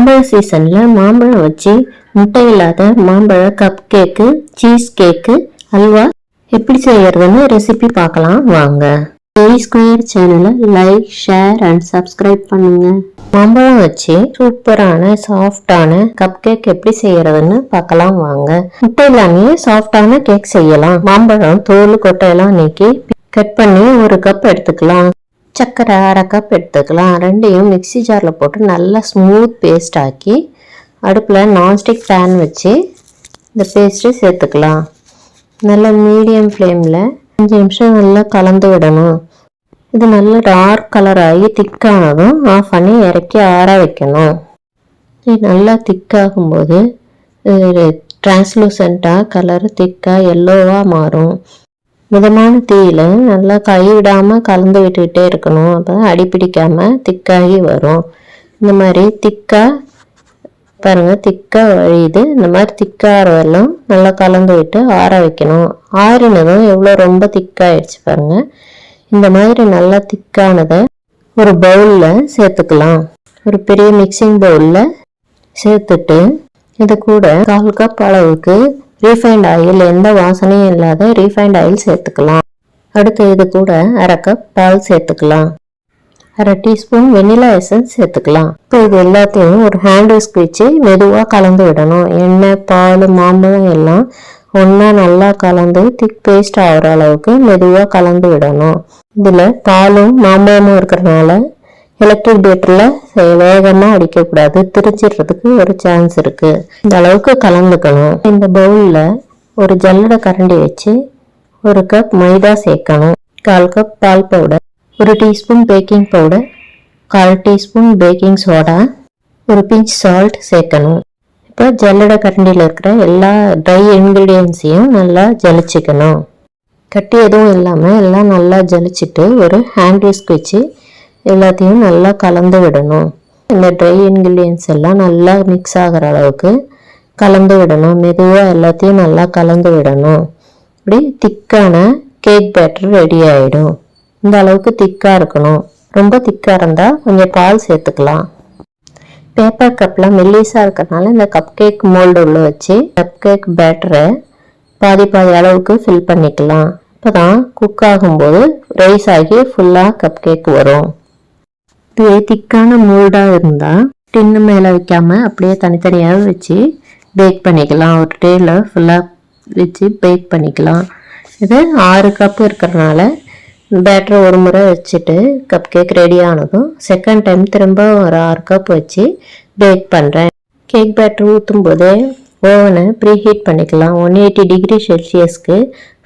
மாம்பழ சீசனில் மாம்பழம் வச்சு முட்டை இல்லாத மாம்பழ cup cake cheese cake halwa எப்படி செய்யறதுன்னு ரெசிபி பார்க்கலாம். வாங்க. ஜெய் ஸ்கொயர் சேனலை லைக் ஷேர் அண்ட் சப்ஸ்கிரைப் பண்ணுங்க. மாம்பழம் வச்சு சூப்பரான சாஃப்டான கப் கேக் எப்படி செய்யறதுன்னு பார்க்கலாம். வாங்க. முட்டை இல்லாமே சாஃப்டான கேக் செய்யலாம். மாம்பழம் தோல் கொட்டையெல்லாம் நீக்கி கட் பண்ணி ஒரு கப் எடுத்துக்கலாம். சர்க்கரை அரை கப் எடுத்துக்கலாம். ரெண்டையும் மிக்ஸி ஜாரில் போட்டு நல்லா ஸ்மூத் பேஸ்ட் ஆக்கி அடுப்பில் நான்ஸ்டிக் பேன் வச்சு இந்த பேஸ்ட்டு சேர்த்துக்கலாம். நல்ல மீடியம் ஃப்ளேமில் அஞ்சு நிமிஷம் நல்லா கலந்து விடணும். இது நல்லா டார்க் கலர் ஆகி திக்கானதும் ஆஃப் பண்ணி இறக்கி ஆற வைக்கணும். இது நல்லா திக்காகும்போது டிரான்ஸ்லூசண்ட்டாக கலர் திக்காக எல்லோவாக மாறும். மிதமான தீயில நல்லா கை விடாமல் கலந்து விட்டுக்கிட்டே இருக்கணும். அப்போ அடிப்பிடிக்காம திக்காகி வரும். இந்த மாதிரி திக்கா பாருங்க திக்கா வழியுது. இந்த மாதிரி திக்காகிற வரலாம் நல்லா கலந்து விட்டு ஆற வைக்கணும். ஆறினதும் எவ்வளோ ரொம்ப திக்காயிடுச்சு பாருங்க. இந்த மாதிரி நல்லா திக்கானதை ஒரு பவுலில் சேர்த்துக்கலாம். ஒரு பெரிய மிக்சிங் பவுலில் சேர்த்துட்டு இது கூட கால் கப் அளவுக்கு ரீஃபைண்ட் ஆயில் எந்த வாசனையும் இல்லாத ரீஃபைண்ட் ஆயில் சேர்த்துக்கலாம். அடுத்து இது கூட அரை கப் பால் சேர்த்துக்கலாம். அரை டீஸ்பூன் வெனிலா எசன்ஸ் சேர்த்துக்கலாம். இப்போ இது எல்லாத்தையும் ஒரு ஹேண்ட் விஸ்க் வச்சு மெதுவாக கலந்து விடணும். எண்ணெய் பால் மாம்பழம் எல்லாம் ஒன்றா நல்லா கலந்து திக் பேஸ்ட் ஆகிற அளவுக்கு மெதுவாக கலந்து விடணும். இதில் பாலும் மாம்பழமும் இருக்கிறதுனால எலக்ட்ரிக் பேட்டரில் வேகமாக அடிக்கக்கூடாது திரிச்சிடுறதுக்கு ஒரு சான்ஸ் இருக்குது இந்த அளவுக்கு கலந்துக்கணும். இந்த பவுலில் ஒரு ஜல்லடை கரண்டி வச்சு ஒரு கப் மைதா சேர்க்கணும். கால் கப் பால் பவுடர் ஒரு டீஸ்பூன் பேக்கிங் பவுடர் கால் டீஸ்பூன் பேக்கிங் சோடா ஒரு பிஞ்ச் சால்ட் சேர்க்கணும். இப்போ ஜல்லடை கரண்டியில் இருக்கிற எல்லா ட்ரை இன்க்ரீடியன்ஸையும் நல்லா ஜலிச்சிக்கணும். கட்டி எதுவும் இல்லாமல் எல்லாம் நல்லா ஜலிச்சிட்டு ஒரு ஹேண்ட் விஸ்க் வச்சு எல்லாத்தையும் நல்லா கலந்து விடணும். இந்த ட்ரை இன்க்ரீடியன்ஸ் எல்லாம் நல்லா மிக்ஸ் ஆகிற அளவுக்கு கலந்து விடணும். மெதுவாக எல்லாத்தையும் நல்லா கலந்து விடணும். இப்படி திக்கான கேக் பேட்டர் ரெடி ஆகிடும் இந்த அளவுக்கு திக்காக இருக்கணும். ரொம்ப திக்காக இருந்தால் கொஞ்சம் பால் சேர்த்துக்கலாம். பேப்பர் கப்பில் மெல்லிஸாக இருக்கிறதுனால இந்த கப் கேக் மோல்டு உள்ளே வச்சு கப் கேக் பேட்டரை பாதி பாதி அளவுக்கு ஃபில் பண்ணிக்கலாம். இப்போ தான் குக் ஆகும்போது ரைஸ் ஆகி ஃபுல்லாக கப் கேக் வரும். திக்கான மோல்டாக இருந்தால் டின்னு மேலே வைக்காமல் அப்படியே தனித்தனியாக வச்சு பேக் பண்ணிக்கலாம். ஒரு டேயில் ஃபுல்லாக வச்சு பேக் பண்ணிக்கலாம். இது ஆறு கப்பு இருக்கிறதுனால பேட்டர் ஒரு முறை வச்சுட்டு கப் கேக் ரெடி ஆனதும் செகண்ட் டைம் திரும்ப ஒரு ஆறு கப் வச்சு பேக் பண்ணுறேன் கேக் பேட்டர் ஊற்றும் போதே ஓவனை ப்ரீ ஹீட் பண்ணிக்கலாம் ஒன் எயிட்டி டிகிரி செல்சியஸ்க்கு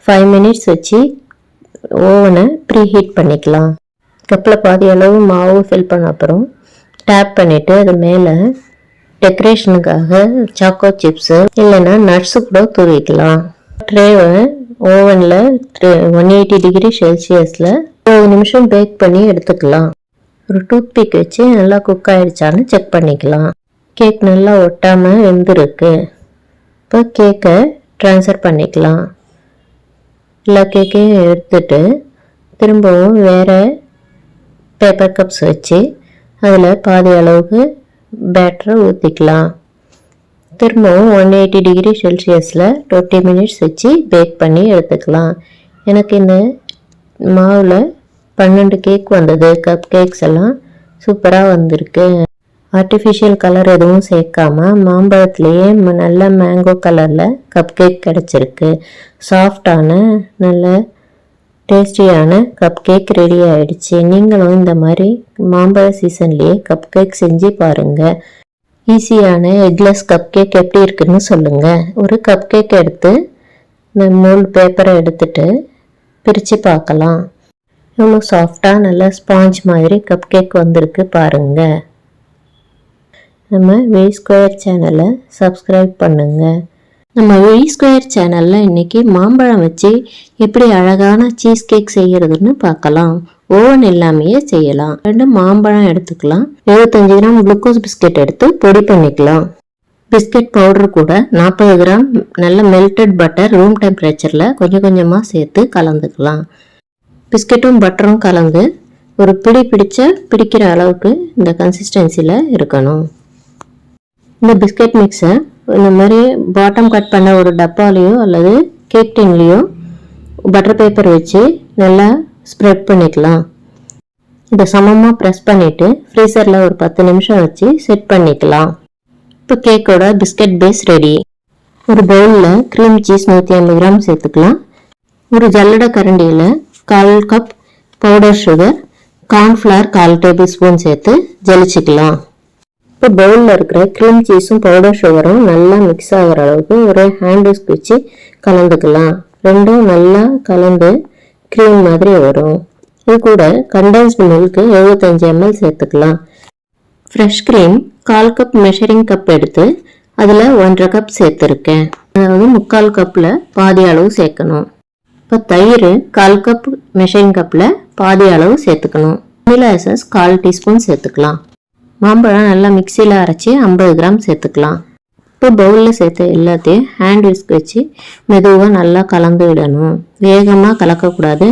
ஃபைவ் மினிட்ஸ் வச்சு ஓவனை ப்ரீ ஹீட் பண்ணிக்கலாம். கப்பில் பாதி அளவு மாவு ஃபில் பண்ண அப்புறம் டேப் பண்ணிவிட்டு அது மேலே டெக்கரேஷனுக்காக சாக்கோ சிப்ஸு இல்லைன்னா நட்ஸு கூட தூவிக்கலாம். ட்ரேவை ஓவனில் ஒன் எயிட்டி டிகிரி செல்சியஸில் இருபது நிமிஷம் பேக் பண்ணி எடுத்துக்கலாம். ஒரு டூத் பிக் வச்சு நல்லா குக் ஆகிடுச்சான்னு செக் பண்ணிக்கலாம். கேக் நல்லா ஒட்டாமல் வெந்திருக்கு. இப்போ கேக்கை ட்ரான்ஸ்ஃபர் பண்ணிக்கலாம். எல்லா கேக்கையும் எடுத்துட்டு திரும்பவும் வேறு பேப்பர் கப்ஸ் வச்சு அதில் பாதி அளவுக்கு பேட்டரை ஊற்றிக்கலாம் திரும்பவும் ஒன் எயிட்டி டிகிரி செல்சியஸில் டுவெண்ட்டி மினிட்ஸ் வச்சு பேக் பண்ணி எடுத்துக்கலாம். எனக்கு இந்த மாவில் பன்னெண்டு கேக் வந்தது. கப் கேக்ஸ் எல்லாம் சூப்பராக வந்திருக்கு. ஆர்டிஃபிஷியல் கலர் எதுவும் சேர்க்காம மாம்பழத்துலேயே நல்ல மேங்கோ கலரில் கப் கேக் கிடச்சிருக்கு. சாஃப்டான நல்ல டேஸ்டியான கப் கேக் ரெடி ஆயிடுச்சு. நீங்களும் இந்த மாதிரி மாம்பழ சீசன்லேயே கப் கேக் செஞ்சு பாருங்கள் ஈஸியான எக்லெஸ் கப் கேக் எப்படி இருக்குன்னு சொல்லுங்கள் ஒரு கப் கேக் எடுத்து இந்த மூல் பேப்பரை எடுத்துட்டு பிரித்து பார்க்கலாம். இவ்வளோ சாஃப்டாக நல்லா ஸ்பாஞ்ச் மாதிரி கப் கேக் வந்திருக்கு பாருங்கள் நம்ம வே ஸ்கொயர் சேனலை சப்ஸ்கிரைப் பண்ணுங்கள் நம்ம வி ஸ்கொயர் சேனலில் இன்றைக்கி மாம்பழம் வச்சு எப்படி அழகான சீஸ் கேக் செய்கிறதுன்னு பார்க்கலாம். ஓவன் இல்லாமையே செய்யலாம். ரெண்டு மாம்பழம் எடுத்துக்கலாம். எழுபத்தஞ்சு கிராம் குளுக்கோஸ் பிஸ்கெட் எடுத்து பொடி பண்ணிக்கலாம். பிஸ்கெட் பவுடர் கூட நாற்பது கிராம் நல்ல மெல்டட் பட்டர் ரூம் டெம்பரேச்சரில் கொஞ்சம் கொஞ்சமாக சேர்த்து கலந்துக்கலாம். பிஸ்கெட்டும் பட்டரும் கலந்து ஒரு பிடி பிடிச்ச பிடிக்கிற அளவுக்கு இந்த கன்சிஸ்டன்சியில் இருக்கணும். இந்த பிஸ்கெட் மிக்ஸை இந்த மாதிரி பாட்டம் கட் பண்ண ஒரு டப்பாலேயோ அல்லது கேக் டின்லேயோ பட்டர் பேப்பர் வச்சு நல்லா ஸ்ப்ரெட் பண்ணிக்கலாம். இதை சமமாக ப்ரெஸ் பண்ணிவிட்டு ஃப்ரீசரில் ஒரு பத்து நிமிஷம் வச்சு செட் பண்ணிக்கலாம். இப்போ கேக்கோட பிஸ்கட் பேஸ் ரெடி ஒரு பவுலில் க்ரீம் சீஸ் நூற்றி ஐம்பது கிராம் சேர்த்துக்கலாம். ஒரு ஜல்லடை கரண்டியில் கால் கப் பவுடர் சுகர் கார்ன்ஃப்ளவர் கால் டேபிள் ஸ்பூன் சேர்த்து ஜலிச்சுக்கலாம். இப்போ பவுலில் இருக்கிற க்ரீம் சீஸும் பவுடர் சுகரும் நல்லா மிக்ஸ் ஆகிற அளவுக்கு ஒரு ஹேண்ட் விஸ்க் வச்சு கலந்துக்கலாம். ரெண்டும் நல்லா கலந்து க்ரீம் மாதிரி வரும். இது கூட கண்டென்ஸ்டு மில்க்கு எழுபத்தஞ்சு எம்எல் சேர்த்துக்கலாம். ஃப்ரெஷ் க்ரீம் கால் கப் மெஷரிங் கப் எடுத்து அதில் ஒன்றரை கப் சேர்த்துருக்கேன். அதாவது முக்கால் கப்பில் பாதி அளவு சேர்க்கணும். இப்போ தயிர் கால் கப் மெஷரிங் கப்பில் பாதி அளவு சேர்த்துக்கணும். வெனிலா எசஸ் கால் டீஸ்பூன் சேர்த்துக்கலாம். மாம்பழம் நல்லா மிக்சியில் அரைச்சி ஐம்பது கிராம் சேர்த்துக்கலாம். இப்போ பவுலில் சேர்த்த எல்லாத்தையும் ஹேண்ட் விஸ்க் வச்சு மெதுவாக நல்லா கலந்து விடணும். வேகமாக கலக்கக்கூடாது.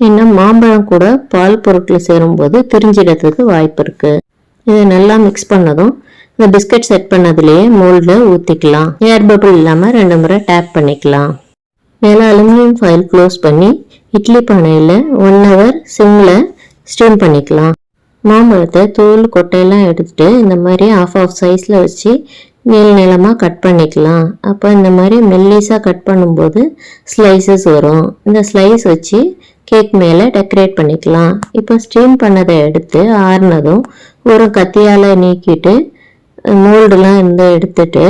ஏன்னா மாம்பழம் கூட பால் பொருட்கள் சேரும்போது திரிஞ்சிடத்துக்கு வாய்ப்பு இருக்குது இதை நல்லா மிக்ஸ் பண்ணதும் இந்த பிஸ்கட் செட் பண்ணதுலேயே மோல்டில் ஊற்றிக்கலாம் ஏர் பபிள் இல்லாமல் ரெண்டு முறை டேப் பண்ணிக்கலாம். மேலே அலுமினியம் ஃபைல் க்ளோஸ் பண்ணி இட்லி பானையில் ஒன் ஹவர் சிம்மில் ஸ்டீம் பண்ணிக்கலாம். மாம்பழத்தை தோல் கொட்டையெல்லாம் எடுத்துட்டு இந்த மாதிரி ஆஃப் ஆஃப் சைஸில் வச்சு நீள் நீளமாக கட் பண்ணிக்கலாம். அப்போ இந்த மாதிரி மெல்லிஸாக கட் பண்ணும்போது ஸ்லைசஸ் வரும். இந்த ஸ்லைஸ் வச்சு கேக் மேலே டெக்கரேட் பண்ணிக்கலாம். இப்போ ஸ்டீம் பண்ணதை எடுத்து ஆறுனதும் ஒரு கத்தியால் நீக்கிட்டு மோல்டுலாம் இருந்து எடுத்துட்டு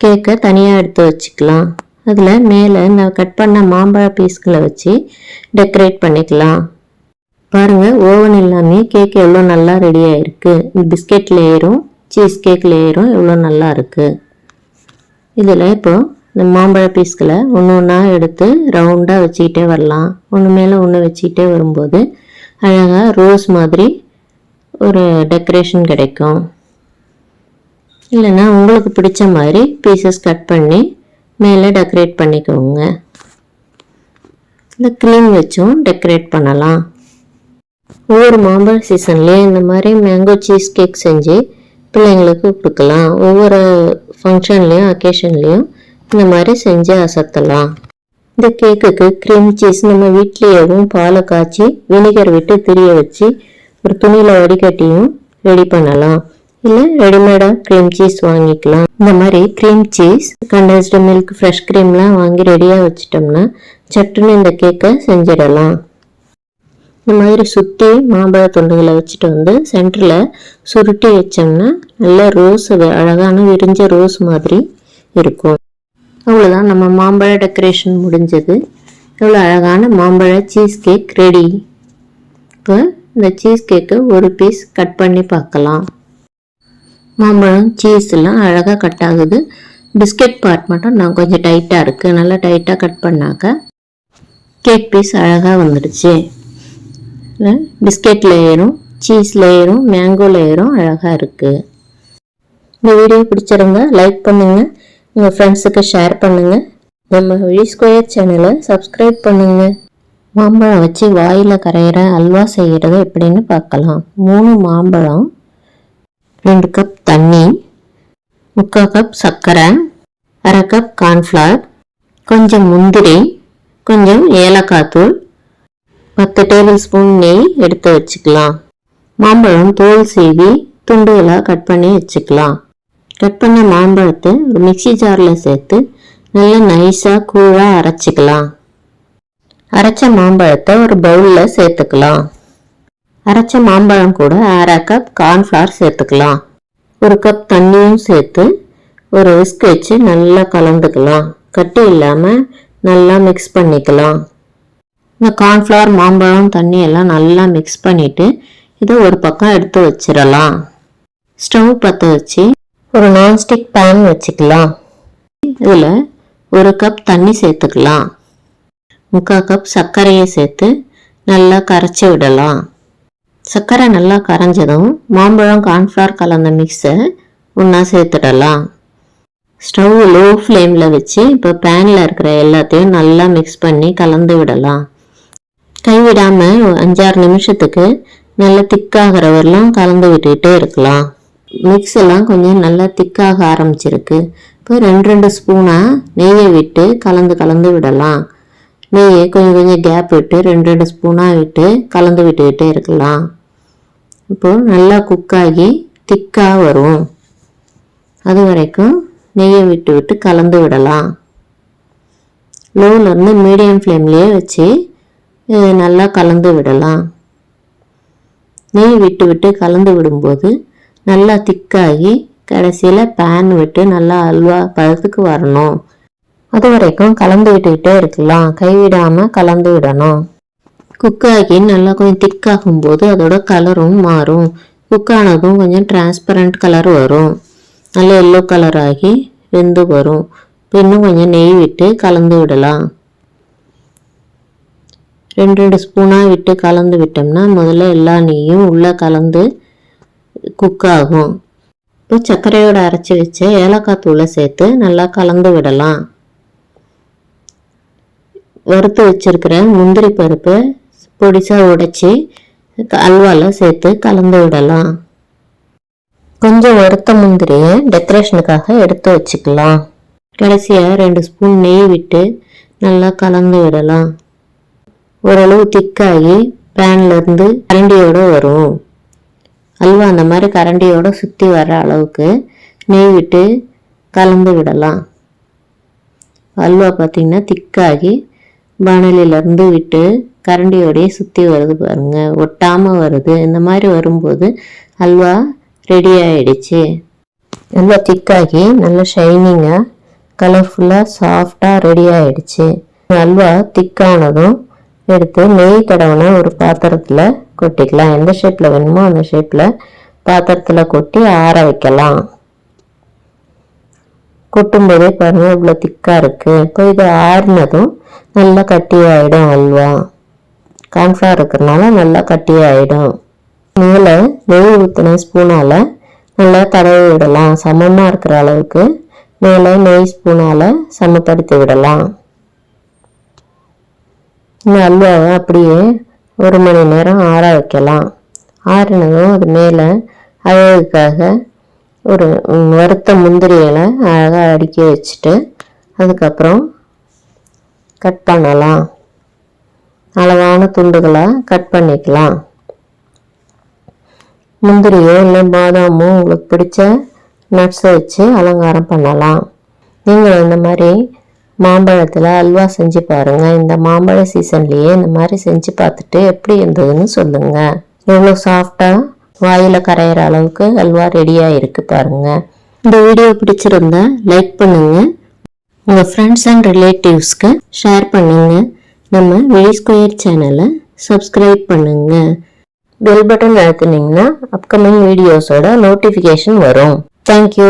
கேக்கை தனியாக எடுத்து வச்சுக்கலாம். அதில் மேலே இந்த கட் பண்ண மாம்பழ பீஸ்களை வச்சு டெக்கரேட் பண்ணிக்கலாம். பாருங்கள் ஓவன் எல்லாமே கேக் எவ்வளோ நல்லா ரெடி ஆயிருக்கு. பிஸ்கெட் லேயரும் சீஸ் கேக் லேயரும் எவ்வளோ நல்லா இருக்குது இதில் இப்போ இந்த மாம்பழ பீஸ்களை ஒன்று ஒன்றா எடுத்து ரவுண்டாக வச்சுக்கிட்டே வரலாம். ஒன்று மேலே ஒன்று வச்சுக்கிட்டே வரும்போது அழகாக ரோஸ் மாதிரி ஒரு டெக்கரேஷன் கிடைக்கும். இல்லைன்னா உங்களுக்கு பிடிச்ச மாதிரி பீசஸ் கட் பண்ணி மேலே டெக்கரேட் பண்ணிக்கோங்க. இந்த க்ரீம் வச்சும் டெக்கரேட் பண்ணலாம். ஒவ்வொரு மாம்பழ சீசன்லேயும் இந்த மாதிரி மேங்கோ சீஸ் கேக் செஞ்சு பிள்ளைங்களுக்கு கொடுக்கலாம். ஒவ்வொரு ஃபங்க்ஷன்லேயும் அக்கேஷன்லேயும் இந்த மாதிரி செஞ்சு அசத்தலாம். இந்த கேக்குக்கு க்ரீம் சீஸ் நம்ம வீட்லேயேவும் பாலை காய்ச்சி வினிகர் விட்டு திரிய வச்சு ஒரு துணியில் வடிகட்டியும் ரெடி பண்ணலாம். இல்லை ரெடிமேடாக க்ரீம் சீஸ் வாங்கிக்கலாம். இந்த மாதிரி cream cheese condensed milk fresh க்ரீம்லாம் வாங்கி ரெடியாக வச்சிட்டோம்னா சட்டுன்னு இந்த கேக்கை செஞ்சிடலாம். இந்த மாதிரி சுற்றி மாம்பழ துண்டுகளை வச்சுட்டு வந்து சென்டரில் சுருட்டி வச்சோம்னா நல்ல ரோஸ் அழகான விரிஞ்ச ரோஸ் மாதிரி இருக்கும். அவ்வளோதான் நம்ம மாம்பழ டெக்கரேஷன் முடிஞ்சது. எவ்வளோ அழகான மாம்பழ சீஸ் கேக் ரெடி இப்போ இந்த சீஸ் கேக்கை ஒரு பீஸ் கட் பண்ணி பார்க்கலாம். மாம்பழம் சீஸ் எல்லாம் அழகாக கட் ஆகுது. பிஸ்கெட் பார்ட் மட்டும் நான் கொஞ்சம் டைட்டாக இருக்குது நல்லா டைட்டாக கட் பண்ணாக்க கேக் பீஸ் அழகாக வந்துடுச்சு. பிஸ்கெட் லேயரும் சீஸ் லேயரும் மேங்கோ லேயரும் அழகாக இருக்குது இந்த வீடியோ பிடிச்சிருங்க லைக் பண்ணுங்கள் உங்கள் ஃப்ரெண்ட்ஸுக்கு ஷேர் பண்ணுங்கள் நம்ம விழி ஸ்கொயர் சேனலை சப்ஸ்கிரைப் பண்ணுங்கள் மாம்பழம் வச்சு வாயில் கரையிற அல்வா செய்கிறது எப்படின்னு பார்க்கலாம். மூணு மாம்பழம் ரெண்டு கப் தண்ணி முக்கால் கப் சர்க்கரை அரை கப் கார்ன்ஃப்ளவர் கொஞ்சம் முந்திரி கொஞ்சம் ஏலக்காய் தூள் பத்து டேபிள் ஸ்பூன் நெய் எடுத்து வச்சுக்கலாம். மாம்பழம் தோல் சீவி துண்டுகளாக கட் பண்ணி வச்சுக்கலாம். கட் பண்ண மாம்பழத்தை ஒரு மிக்சி ஜாரில் சேர்த்து நல்லா நைஸாக கூழாக அரைச்சிக்கலாம். அரைச்ச மாம்பழத்தை ஒரு பவுலில் சேர்த்துக்கலாம். அரைச்ச மாம்பழம் கூட அரை கப் கார்ன்ஃப்ளவர் சேர்த்துக்கலாம். ஒரு கப் தண்ணியும் சேர்த்து ஒரு விஸ்க் வச்சு நல்லா கலந்துக்கலாம். கட்டி இல்லாமல் நல்லா மிக்ஸ் பண்ணிக்கலாம். இந்த கார்ன்ஃப்ளவர் மாம்பழம் தண்ணி எல்லாம் நல்லா மிக்ஸ் பண்ணிவிட்டு இதை ஒரு பக்கம் எடுத்து வச்சிடலாம். ஸ்டவ் பற்ற வச்சு ஒரு நான்ஸ்டிக் பேன் வச்சுக்கலாம். இதில் ஒரு கப் தண்ணி சேர்த்துக்கலாம். முக்கால் கப் சர்க்கரையை சேர்த்து நல்லா கரைச்சி விடலாம். சர்க்கரை நல்லா கரைஞ்சதும் மாம்பழம் கார்ன்ஃப்ளவர் கலந்த மிக்ஸை ஒன்றா சேர்த்துடலாம். ஸ்டவ் லோ ஃப்ளேமில் வச்சு இப்போ பேனில் இருக்கிற எல்லாத்தையும் நல்லா மிக்ஸ் பண்ணி கலந்து விடலாம். கைவிடாமல் அஞ்சாறு நிமிஷத்துக்கு நல்லா திக்காகிற வரலாம் கலந்து விட்டுக்கிட்டே இருக்கலாம். மிக்ஸ் எல்லாம் கொஞ்சம் நல்லா திக்காக ஆரம்பிச்சிருக்கு. இப்போ ரெண்டு ரெண்டு ஸ்பூனாக நெய்யை விட்டு கலந்து கலந்து விடலாம். நெய்யை கொஞ்சம் கொஞ்சம் கேப் விட்டு ரெண்டு ரெண்டு ஸ்பூனாக விட்டு கலந்து விட்டுக்கிட்டே இருக்கலாம். இப்போது நல்லா குக்காகி திக்காக வரும். அது வரைக்கும் நெய்யை விட்டு விட்டு கலந்து விடலாம். லோவிலேருந்து மீடியம் ஃப்ளேம்லேயே வச்சு இதை நல்லா கலந்து விடலாம். நெய் விட்டு விட்டு கலந்து விடும்போது நல்லா திக்காகி கடைசியில் பேன் விட்டு நல்லா அல்வா பதத்துக்கு வரணும். அது வரைக்கும் கலந்து விட்டுக்கிட்டே இருக்கலாம். கைவிடாமல் கலந்து விடணும். குக்காகி நல்லா கொஞ்சம் திக்காகும் போது அதோட கலரும் மாறும். குக்கானதும் கொஞ்சம் டிரான்ஸ்பரண்ட் கலர் வரும். நல்ல எல்லோ கலர் ஆகி வெந்து வரும். இப்ப இன்னும் கொஞ்சம் நெய் விட்டு கலந்து விடலாம். ரெண்டு ரெண்டு ஸ்பூனாக விட்டு கலந்து விட்டோம்னா முதல்ல எல்லா நெய்யும் உள்ளே கலந்து குக் ஆகும். இப்போ சர்க்கரையோடு அரைச்சி வச்ச ஏலக்காய் தூளை சேர்த்து நல்லா கலந்து விடலாம். வறுத்து வச்சிருக்கிற முந்திரி பருப்பை பொடிசாக உடைச்சி அல்வாவில் சேர்த்து கலந்து விடலாம். கொஞ்சம் வறுத்த முந்திரியை டெக்கரேஷனுக்காக எடுத்து வச்சுக்கலாம். கடைசியாக ரெண்டு ஸ்பூன் நெய் விட்டு நல்லா கலந்து விடலாம். ஓரளவு திக்காகி பேன்லேருந்து கரண்டியோடு வரும். அல்வா அந்த மாதிரி கரண்டியோடு சுற்றி வர அளவுக்கு நெய் விட்டு கலந்து விடலாம். அல்வா பார்த்திங்கன்னா திக்காகி வானலியிலேருந்து விட்டு கரண்டியோடையே சுற்றி வருது பாருங்கள் ஒட்டாமல் வருது. இந்த மாதிரி வரும்போது அல்வா ரெடி ஆகிடுச்சு நல்லா திக்காகி நல்லா ஷைனிங்காக கலர்ஃபுல்லாக சாஃப்டாக ரெடி ஆகிடுச்சு அல்வா திக்கானதும் எடுத்து நெய் தடவின ஒரு பாத்திரத்தில் கொட்டிக்கலாம். எந்த ஷேப்பில் வேணுமோ அந்த ஷேப்பில் பாத்திரத்தில் கொட்டி ஆற வைக்கலாம். கொட்டும்போதே பாருங்கள் இவ்வளோ திக்காக இருக்குது இப்போ இது ஆறினதும் நல்லா கட்டியாயிடும் அல்வா. கான்ஃப்ளவர் இருக்கிறனால நல்லா கட்டியாயிடும். ஆகிடும் மேலே நெய் ஊற்றின ஸ்பூனால் நல்லா தடவி விடலாம். சமமாக இருக்கிற அளவுக்கு மேலே நெய் ஸ்பூனால் சமப்படுத்தி விடலாம். இந்த அல்வாவை அப்படியே ஒரு மணி நேரம் ஆற வைக்கலாம். ஆறினதும் அது மேலே அழகுக்காக ஒரு வறுத்த முந்திரிகளை அழகாக அடுக்கி வச்சுட்டு அதுக்கப்புறம் கட் பண்ணலாம். அளவான துண்டுகளாக கட் பண்ணிக்கலாம். முந்திரியோ இல்லை பாதாமோ உங்களுக்கு பிடிச்ச நட்ஸை வச்சு அலங்காரம் பண்ணலாம். நீங்கள் இந்த மாதிரி மாம்பழத்தில் அல்வா செஞ்சு பாருங்கள் இந்த மாம்பழ சீசன்லேயே இந்த மாதிரி செஞ்சு பார்த்துட்டு எப்படி இருந்ததுன்னு சொல்லுங்கள் எவ்வளோ சாஃப்டாக வாயில் கரையிற அளவுக்கு அல்வா ரெடியாக இருக்குது பாருங்கள் இந்த வீடியோ பிடிச்சிருந்தா லைக் பண்ணுங்கள் உங்கள் ஃப்ரெண்ட்ஸ் அண்ட் ரிலேட்டிவ்ஸ்க்கு ஷேர் பண்ணுங்கள் நம்ம வெளி ஸ்கொயர் சேனலை சப்ஸ்கிரைப் பண்ணுங்கள் பெல் பட்டன் அழுத்துனீங்கன்னா அப்கமிங் வீடியோஸோட நோட்டிஃபிகேஷன் வரும். Thank you